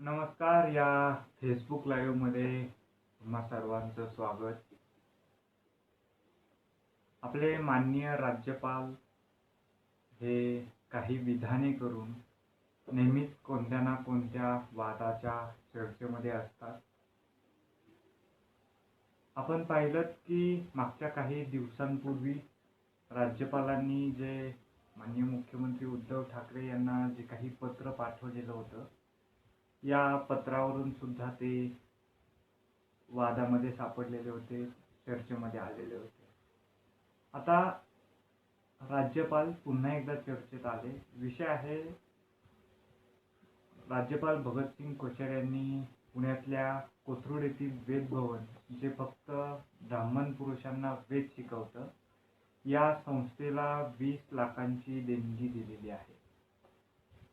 नमस्कार या फेसबुक लाईव्हमध्ये तुम्हा सर्वांचं स्वागत. आपले माननीय राज्यपाल हे काही विधाने करून नेहमीच कोणत्या ना कोणत्या वादाच्या चर्चेमध्ये असतात. आपण पाहिलं की मागच्या काही दिवसांपूर्वी राज्यपालांनी जे माननीय मुख्यमंत्री उद्धव ठाकरे यांना जे काही पत्र पाठवलेलं होतं या पत्रावरून सुद्धा ते वादामध्ये सापडलेले होते चर्चेमध्ये आलेले होते. आता राज्यपाल पुन्हा एकदा चर्चेत आले. विषय आहे राज्यपाल भगतसिंग कोश्यारी यांनी पुण्यातल्या कोथरूड येथील वेद भवन जे फक्त ब्राह्मण पुरुषांना वेद शिकवतं या संस्थेला वीस लाखांची देणगी दिलेली आहे.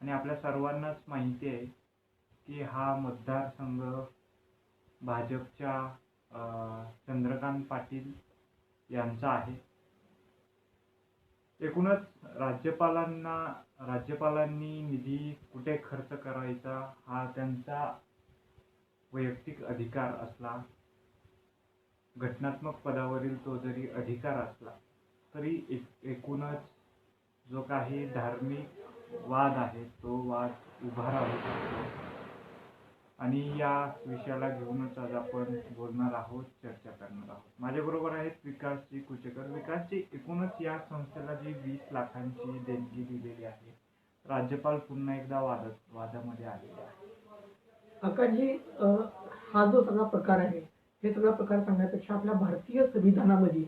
आणि आपल्या सर्वांनाच माहिती आहे की हा मतदारसंघ भाजपच्या चंद्रकांत पाटील यांचा आहे. एकूणच राज्यपालांना राज्यपालांनी निधी कुठे खर्च करायचा हा त्यांचा वैयक्तिक अधिकार असला घटनात्मक पदावरील तो जरी अधिकार असला तरी एक एकूणच जो काही धार्मिक वाद आहे तो वाद उभा राहू शकतो. आणि या विषयाला घेऊनच आज आपण बोलणार आहोत चर्चा करणार आहोत. माझ्याबरोबर आहेत विकासजी कुचेकर. विकासजी एकूणच या संस्थेला जी वीस लाखांची देणगी दिलेली आहे राज्यपाल पुन्हा एकदा वादत वादामध्ये आलेले आहे काकाजी हा जो सगळा प्रकार आहे हे सगळा प्रकार सांगण्यापेक्षा आपल्या भारतीय संविधानामध्ये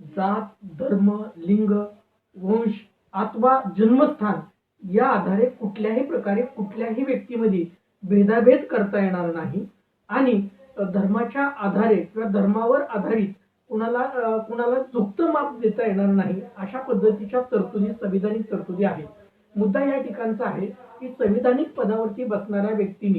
जात धर्म लिंग वंश अथवा जन्मस्थान या आधारे कुठल्याही प्रकारे कुठल्याही व्यक्तीमध्ये भेदाभेद करता येणार नाही. आणि धर्माच्या आधारे किंवा धर्मावर आधारित कुणाला कुणाला झुकत माप देता येणार नाही अशा पद्धतीच्या तरतुदी संविधानिक तरतुदी आहेत. मुद्दा या ठिकाणचा आहे की संविधानिक पदावरती बसणाऱ्या व्यक्तीने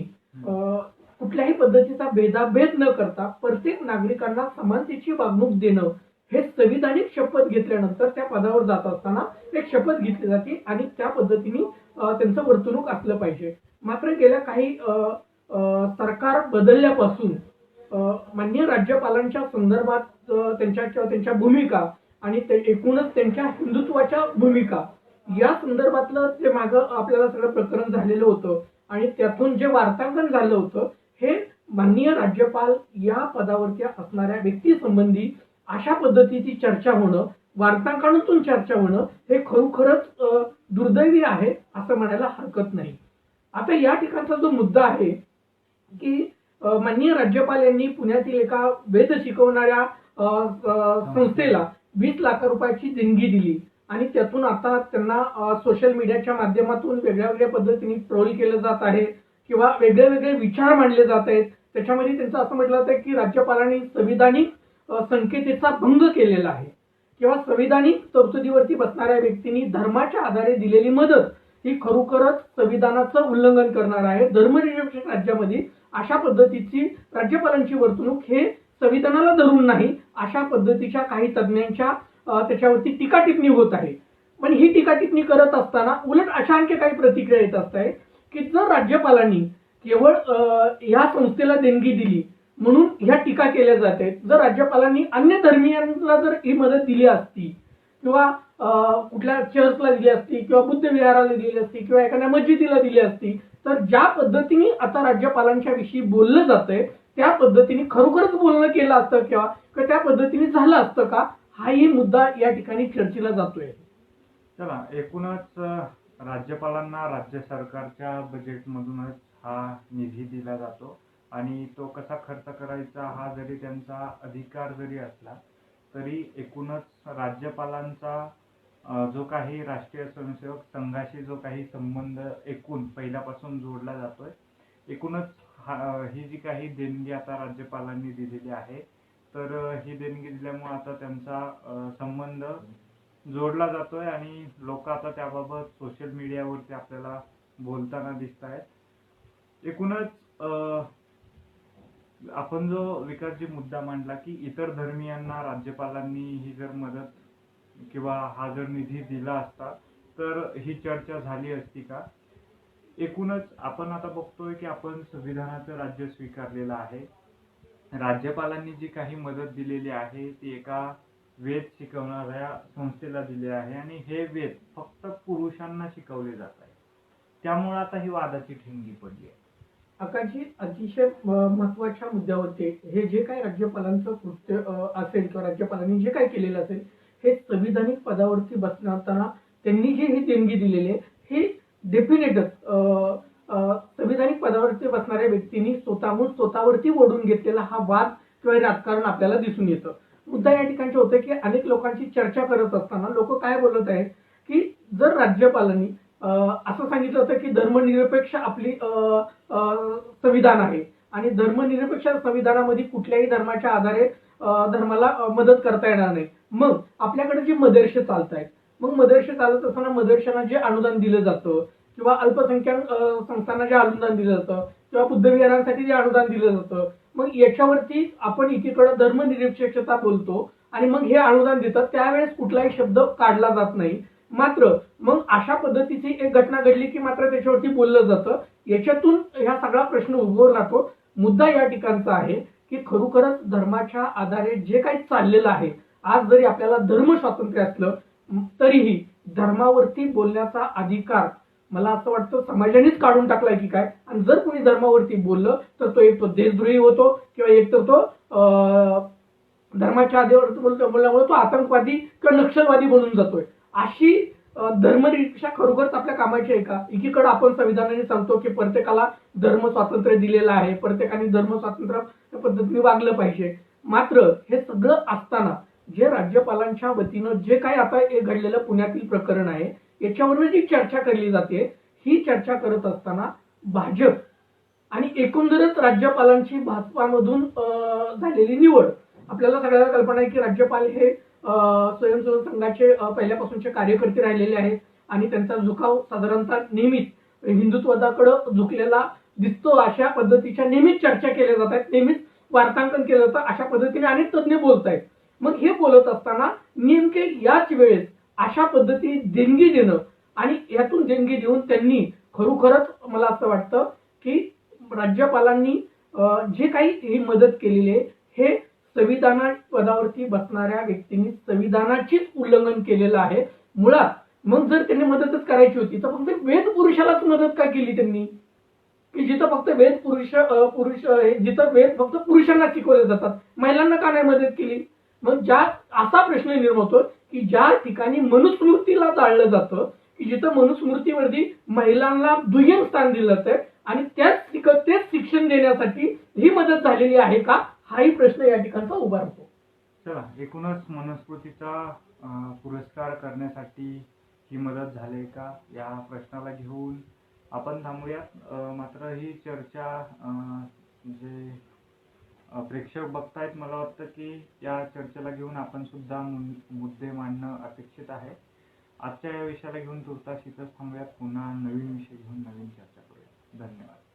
कुठल्याही पद्धतीचा भेदाभेद न करता प्रत्येक नागरिकांना समानतेची वागणूक देणं हे संविधानिक शपथ घेतल्यानंतर त्या पदावर जात असताना एक शपथ घेतली जाते आणि त्या पद्धतीने त्यांचं वर्तणूक असलं पाहिजे. मात्र गेल्या काही सरकार बदलल्यापासून मान्य माननीय राज्यपालांच्या संदर्भात त्यांच्या त्यांच्या भूमिका आणि ते एकूणच त्यांच्या हिंदुत्वाच्या भूमिका या संदर्भातलं जे मागं आपल्याला सगळं प्रकरण झालेलं होतं आणि त्यातून जे वार्तांकन झालं होतं हे माननीय राज्यपाल या पदावरती असणाऱ्या व्यक्तीसंबंधी अशा पद्धतीची चर्चा होणं वार्तांकनातून चर्चा होणं हे खरोखरच दुर्दैवी आहे असं म्हणायला हरकत नाही. आता या ठिकाणचा जो मुद्दा आहे की माननीय राज्यपाल यांनी पुण्यातील एका वेद शिकवणाऱ्या संस्थेला वीस लाख रुपयाची देणगी दिली आणि त्यातून आता त्यांना सोशल मीडियाच्या माध्यमातून वेगळ्या वेगळ्या पद्धतीने ट्रोल केलं जात आहे किंवा वेगळे वेगळे विचार मांडले जात आहेत. त्याच्यामध्ये त्यांचं असं म्हटलं जातं की राज्यपालांनी संविधानिक संकेतेचा भंग केलेला आहे. किंवा संविधानिक तरतुदीवरती बसणाऱ्या व्यक्तींनी धर्माच्या आधारे दिलेली मदत ही खरोखरच संविधानाचं उल्लंघन करणार आहे. धर्मनिरपेक्ष राज्यामध्ये अशा पद्धतीची राज्यपालांची वर्तणूक हे संविधानाला धरून नाही अशा पद्धतीच्या काही तज्ज्ञांच्या त्याच्यावरती टीका टिप्पणी होत आहे. पण ही टीका टिप्पणी करत असताना उलट अशा आणखी काही प्रतिक्रिया येत असत आहे की जर राज्यपालांनी केवळ ह्या संस्थेला देणगी दिली म्हणून ह्या टीका केल्या जात. आहेत जर राज्यपालांनी अन्य धर्मियांना जर ही मदत दिली असती किंवा कुठल्या चर्चला दिली असती किंवा बुद्ध विहाराला दिली असती किंवा एखाद्या मस्जिदीला दिली असती तर ज्या पद्धतीने आता राज्यपालांच्या विषयी बोललं जातंय त्या पद्धतीने खरोखरच बोलणं केलं असतं किंवा किंवा त्या पद्धतीने झालं असतं का हाही मुद्दा या ठिकाणी चर्चेला जातोय. चला एकूणच राज्यपालांना राज्य सरकारच्या बजेटमधूनच हा निधी दिला जातो. आणि तो कसा खर्च करायचा हा जरी त्यांचा अधिकार जरी असला तरी एकूणच राज्यपालांचा जो काही राष्ट्रीय स्वयंसेवक संघाशी जो काही संबंध एकूण पहिल्यापासून जोडला जातोय एकूणच हा ही जी काही देणगी आता राज्यपालांनी दिलेली आहे तर ही देणगी दिल्यामुळे आता त्यांचा संबंध जोडला जातोय आणि लोक आता त्याबाबत सोशल मीडियावरती आपल्याला बोलताना दिसत आहेत एकूणच आपण जो विकासजी मुद्दा मांडला की इतर धर्मियांना राज्यपालांनी ही जर मदत किंवा हा जर निधी दिला असता तर ही चर्चा झाली असती का? एकूणच आपण आता बघतोय की आपण संविधानाचं राज्य स्वीकारलेलं आहे. राज्यपालांनी जी काही मदत दिलेली आहे ती एका वेद शिकवणाऱ्या संस्थेला दिली आहे आणि हे वेद फक्त पुरुषांना शिकवले जात आहे त्यामुळे आता ही वादाची ठिणगी पडली आहे. आकाशजी अतिशय महत्त्वाच्या मुद्द्यावरती हे जे काही राज्यपालांचं कृत्य असेल किंवा राज्यपालांनी जे काही केलेलं असेल हे संविधानिक पदावरती बसताना त्यांनी जी ही देणगी दिलेली आहे ही डेफिनेटच संविधानिक पदावरती बसणाऱ्या व्यक्तींनी स्वतःहून स्वतःवरती ओढून घेतलेला हा वाद किंवा राजकारण आपल्याला दिसून येतं. मुद्दा या ठिकाणचे होते की अनेक लोकांची चर्चा करत असताना लोक काय बोलत आहेत की जर राज्यपालांनी असं सांगितलं होतं की धर्मनिरपेक्ष आपली संविधान आहे. आणि धर्मनिरपेक्ष संविधानामध्ये कुठल्याही धर्माच्या आधारे धर्माला मदत करता येणार नाही. मग आपल्याकडे जे मदरसे चालत आहेत मग मदरसे चालत असताना मदरशांना जे अनुदान दिलं जातं किंवा अल्पसंख्याक संस्थांना जे अनुदान दिलं जातं किंवा बुद्धविहारांसाठी जे अनुदान दिलं जातं मग याच्यावरती आपण एकीकडे धर्मनिरपेक्षता बोलतो आणि मग हे अनुदान देतात. त्यावेळेस कुठलाही शब्द काढला जात नाही. मात्र मग अशा पद्धतीची एक घटना घडली की मात्र त्याच्यावरती बोललं जातं. याच्यातून ह्या सगळा प्रश्न उद्भवून राहतो. मुद्दा या ठिकाणचा आहे की खरोखरच धर्माच्या आधारे जे काही चाललेलं आहे आज जरी आपल्याला धर्म स्वातंत्र्य असलं तरीही धर्मावरती बोलण्याचा अधिकार मला असं वाटतं समाजानेच काढून टाकलाय की काय? आणि जर कोणी धर्मावरती बोललं तर तो एक तो देशद्रोही होतो किंवा एक तर तो अं, धर्माच्या आधीवर बोलतो- बोलल्यामुळे तो आतंकवादी किंवा नक्षलवादी बनून जातोय. अशी धर्मनिरीक्षा खरोखरच आपल्या कामाची आहे का? एकीकडे आपण संविधानाने सांगतो की प्रत्येकाला धर्म स्वातंत्र्य दिलेलं आहे प्रत्येकाने धर्म स्वातंत्र्य पद्धतीने वागलं पाहिजे. मात्र हे सगळं असताना जे राज्यपालांच्या वतीनं जे काही आता हे घडलेलं पुण्यातील प्रकरण आहे याच्यावरून जी चर्चा केली जाते ही चर्चा करत असताना भाजप आणि एकंदरच राज्यपालांची भाजपामधून अं, झालेली निवड आपल्याला सगळ्यांना कल्पना आहे की राज्यपाल हे स्वयंसेवक संघाचे पहिल्यापासूनचे कार्यकर्ते राहिलेले आहेत आणि त्यांचा झुकाव साधारणतः नेहमीच हिंदुत्वादाकडे झुकलेला दिसतो अशा पद्धतीच्या नेहमीच चर्चा केल्या जात आहेत नेहमीच वार्तांकन केलं जातं अशा पद्धतीने अनेक तज्ज्ञ बोलत आहेत. मग हे बोलत असताना नेमके याच वेळेस अशा पद्धतीने देणगी देणं आणि यातून देणगी देऊन त्यांनी खरोखरच मला असं वाटतं की राज्यपालांनी जे काही ही मदत केलेली आहे हे संविधाना पदावरती बसणाऱ्या व्यक्तींनी संविधानाचीच उल्लंघन केलेलं आहे. मुळात मग जर त्यांनी मदतच करायची होती तर फक्त वेद पुरुषालाच मदत का केली त्यांनी? की जिथं फक्त वेद पुरुष पुरुष जिथं वेद फक्त पुरुषांना शिकवले जातात महिलांना का नाही मदत केली? मग ज्या असा प्रश्न निर्माण होतो की ज्या ठिकाणी मनुस्मृतीला जाळलं जातं की जिथं मनुस्मृतीवरती महिलांना दुय्यम स्थान दिलं जातंय आणि त्याच तेच शिक्षण देण्यासाठी ही मदत झालेली आहे का? हाही प्रश्न या ठिकाणचा उभा राहतो. चला एकूणच मनुस्मृतीचा पुरस्कार करण्यासाठी ही मदत झाली का या प्रश्नाला घेऊन आपण थांबूयात. मात्र ही चर्चा जे प्रेक्षक बघतायत मला वाटतं की या चर्चेला घेऊन आपण सुद्धा मुद्दे मांडणं अपेक्षित आहे. आजच्या या विषयाला घेऊन तुर्तास इथंच थांबूयात. पुन्हा नवीन विषय घेऊन नवीन चर्चा करूया धन्यवाद.